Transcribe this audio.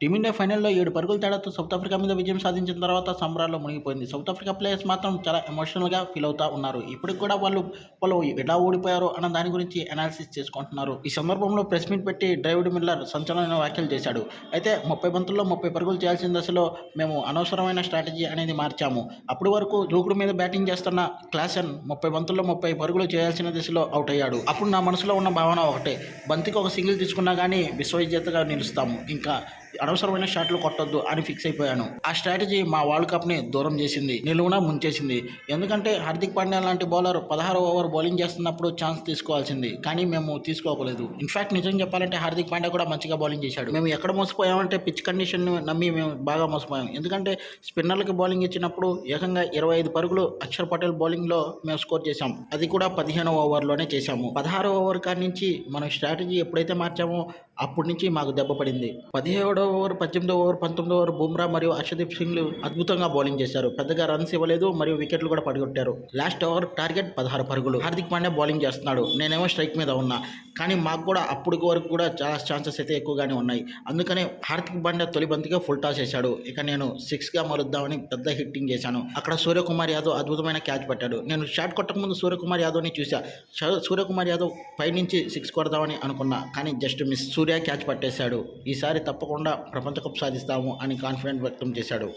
Team India ఫైనల్లో ఏడు పరుగుల తేడాతో సౌత్ ఆఫ్రికా మీద విజయం సాధించిన తర్వాత సంబరాల్లో మునిగిపోయింది. సౌత్ ఆఫ్రికా ప్లేయర్స్ మాత్రం చాలా ఎమోషనల్గా ఫీల్ అవుతూ ఉన్నారు. ఇప్పటికి కూడా వాళ్ళు వాళ్ళు ఎలా ఓడిపోయారో అన్న దాని గురించి అనాలిసిస్ చేసుకుంటున్నారు. ఈ సందర్భంలో ప్రెస్ మీట్ పెట్టి డ్రైవిడ్ మిల్లర్ సంచలన వ్యాఖ్యలు చేశాడు. అయితే ముప్పై బంతుల్లో ముప్పై పరుగులు చేయాల్సిన దశలో మేము అనవసరమైన స్ట్రాటజీ అనేది మార్చాము. అప్పటి వరకు దూకుడు మీద బ్యాటింగ్ చేస్తున్న క్లాసన్ ముప్పై బంతుల్లో ముప్పై పరుగులు చేయాల్సిన దశలో అవుట్ అయ్యాడు. అప్పుడు నా మనసులో ఉన్న భావన ఒకటే. బంతికి ఒక సింగిల్ తీసుకున్నా కానీ విశ్వవిజేతగా నిలుస్తాము. ఇంకా అనవసరమైన షాట్లు కొట్టొద్దు అని ఫిక్స్ అయిపోయాను. ఆ స్ట్రాటజీ మా వరల్డ్ కప్ని దూరం చేసింది నిలువున ముంచేసింది. ఎందుకంటే హార్దిక్ పాండ్యా లాంటి బౌలర్ పదహారు ఓవర్ బౌలింగ్ చేస్తున్నప్పుడు ఛాన్స్ తీసుకోవాల్సింది. కానీ మేము తీసుకోకలేదు. ఇన్ఫాక్ట్ నిజం చెప్పాలంటే హార్దిక్ పాండ్యా కూడా మంచిగా బౌలింగ్ చేశాడు. మేము ఎక్కడ మోసపోయామంటే పిచ్ కండిషన్ నమ్మి మేము బాగా మోసపోయాం. ఎందుకంటే స్పిన్నర్లకి బౌలింగ్ ఇచ్చినప్పుడు ఏకంగా ఇరవై ఐదు పరుగులు అక్షర్ పటేల్ బౌలింగ్లో మేము స్కోర్ చేశాం. అది కూడా పదిహేను ఓవర్లోనే చేశాము. పదహారు ఓవర్ కాడి నుంచి మనం స్ట్రాటజీ ఎప్పుడైతే మార్చామో అప్పటి నుంచి మాకు దెబ్బ పడింది. పదిహేడో ఓవర్ పద్దెనిమిదో ఓవర్ పంతొమ్మిదో ఓవర్ బుమ్రా మరియు అర్షదీప్ సింగ్లు అద్భుతంగా బౌలింగ్ చేశారు. పెద్దగా రన్స్ ఇవ్వలేదు మరియు వికెట్లు కూడా పడగొట్టారు. లాస్ట్ ఓవర్ టార్గెట్ పదహారు పరుగులు. హార్దిక్ పాండ్యా బౌలింగ్ చేస్తున్నాడు. నేనేమో స్ట్రైక్ మీద ఉన్నా. కానీ మాకు కూడా అప్పుడు వరకు కూడా చాలా ఛాన్సెస్ అయితే ఎక్కువగానే ఉన్నాయి. అందుకనే హార్దిక్ పాండ్యా తొలి బంతిగా ఫుల్ టాస్ చేశాడు. ఇక నేను సిక్స్గా మారుద్దామని పెద్ద హిట్టింగ్ చేశాను. అక్కడ సూర్యకుమార్ యాదవ్ అద్భుతమైన క్యాచ్ పట్టాడు. నేను షాట్ కొట్టక ముందు సూర్యకుమార్ యాదవ్ని చూశా. సూర్యకుమార్ యాదవ్ పైనుంచి సిక్స్ కొడదామని అనుకున్నా. కానీ జస్ట్ మిస్. సూర్య క్యాచ్ పట్టేశాడు. ఈసారి తప్పకుండా ప్రపంచ కప్ సాధిస్తాము అని కాన్ఫిడెంట్ వ్యక్తం చేశాడు.